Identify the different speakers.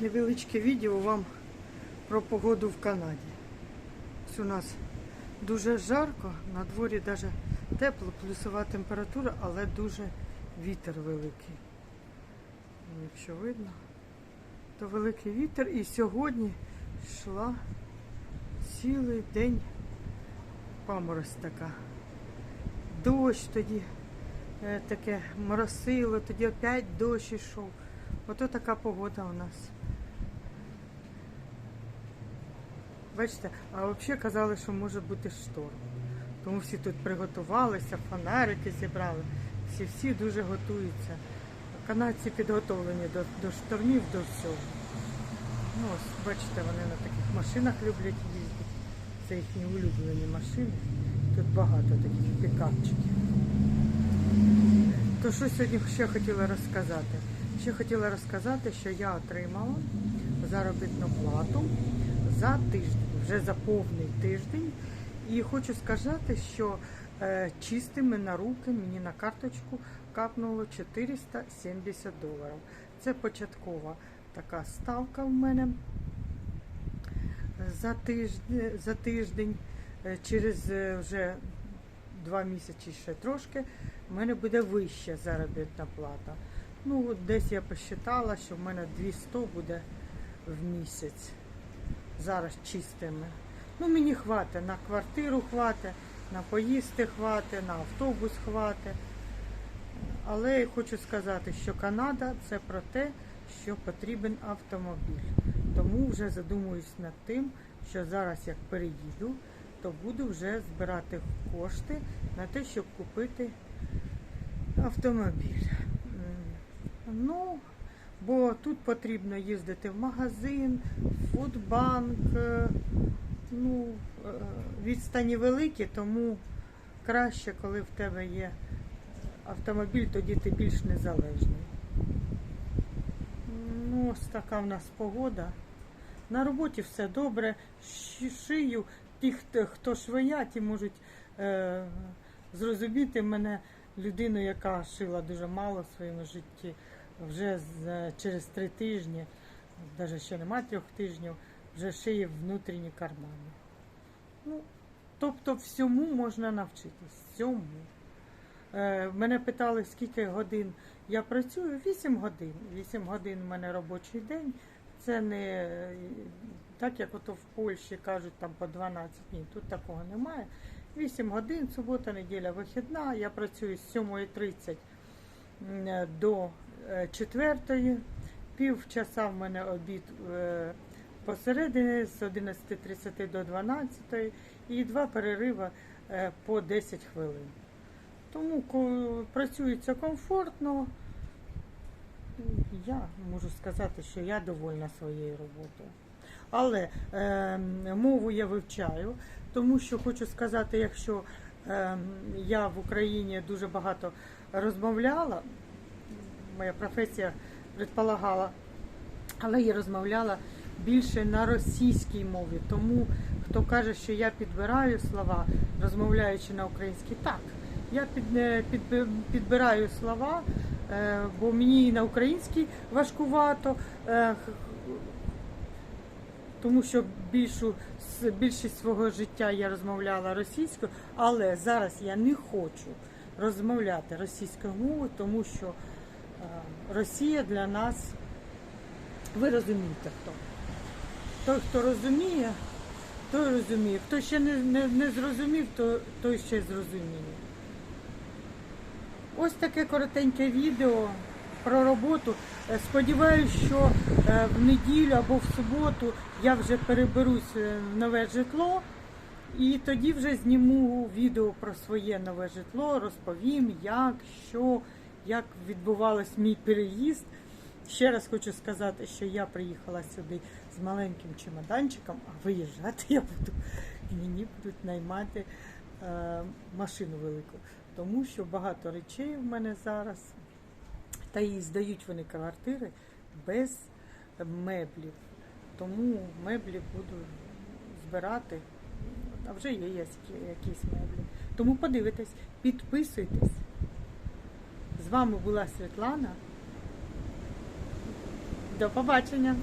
Speaker 1: невеличке відео вам про погоду в Канаді. Ось у нас дуже жарко, на дворі навіть тепло, плюсова температура, але дуже вітер великий. Ну, Якщо видно, то великий вітер. І сьогодні йшла цілий день паморозь така. Дощ тоді е, таке моросило, тоді опять дощ ішов. Ото така погода у нас. Бачите, а взагалі казали, що може бути шторм. Тому всі тут приготувалися, фонарики зібрали. Всі всі дуже готуються. Канадці підготовлені до, до штормів, до всього. Ну, ось, бачите, вони на таких машинах люблять їздити. Це їхні улюблені машини. Тут багато таких пікапчиків. То що сьогодні ще хотіла розказати? Ще хотіла розказати, що я отримала заробітну плату за тиждень, вже за повний тиждень. І хочу сказати, що е, чистими на руки мені на карточку капнуло 470 доларів. Це початкова така ставка в мене за тиждень. За тиждень. Е, Через е, вже два місяці ще трошки в мене буде вища заробітна плата. Ну, от десь я посчитала, що в мене 200 буде в місяць. Зараз чистими. Ну, мені хватить, на квартиру хватить, на поїсти хватить, на автобус хватить. Але я хочу сказати, що Канада це про те, що потрібен автомобіль. Тому вже задумуюсь над тим, що зараз як переїду, то буду вже збирати кошти на те, щоб купити автомобіль. Ну, бо тут потрібно їздити в магазин, в фудбанк. е, Ну, е, відстані великі, тому краще, коли в тебе є автомобіль, тоді ти більш незалежний. Ну, ось така в нас погода. На роботі все добре. Шию. Ті, хто, швея, ті можуть е, зрозуміти мене людину, яка шила дуже мало в своєму житті. Вже з, через три тижні, навіть ще немає трьох тижнів, вже шиє внутрішні кармани. Ну, тобто всьому можна навчитись. Всьому. Е, мене питали, скільки годин я працюю. 8 годин. 8 годин в мене робочий день. Це не так, як ото в Польщі кажуть, там по 12 днів. Тут такого немає. 8 годин, субота, неділя, вихідна. Я працюю з 7.30 до 4. Пів часа в мене обід е, посередині з 11.30 до 12 і два перериви е, по 10 хвилин. Тому працюється комфортно. Я можу сказати, що я довольна своєю роботою. Але е, мову я вивчаю, тому що хочу сказати, якщо е, я в Україні дуже багато розмовляла, моя професія предполагала, але я розмовляла більше на російській мові. Тому хто каже, що я підбираю слова, розмовляючи на українській, так. Я під, е, під, підбираю слова, е, бо мені і на українській важкувато, е, тому що більшу, більшість свого життя я розмовляла російською, але зараз я не хочу розмовляти російською мовою, тому що Росія для нас, ви розумієте хто. Той, хто розуміє, той розуміє. Хто ще не, не, не зрозумів, то, той ще зрозуміє. Ось таке коротеньке відео про роботу. Е, Сподіваюсь, що е, в неділю або в суботу я вже переберусь е, в нове житло. І тоді вже зніму відео про своє нове житло, розповім, як, що, як відбувався мій переїзд. Ще раз хочу сказати, що я приїхала сюди з маленьким чемоданчиком, а виїжджати я буду, і мені будуть наймати е, машину велику. Тому що багато речей в мене зараз, та і здають вони квартири без меблів. Тому меблі буду збирати. А вже є якісь меблі. Тому подивитесь, підписуйтесь. З вами була Світлана. До побачення!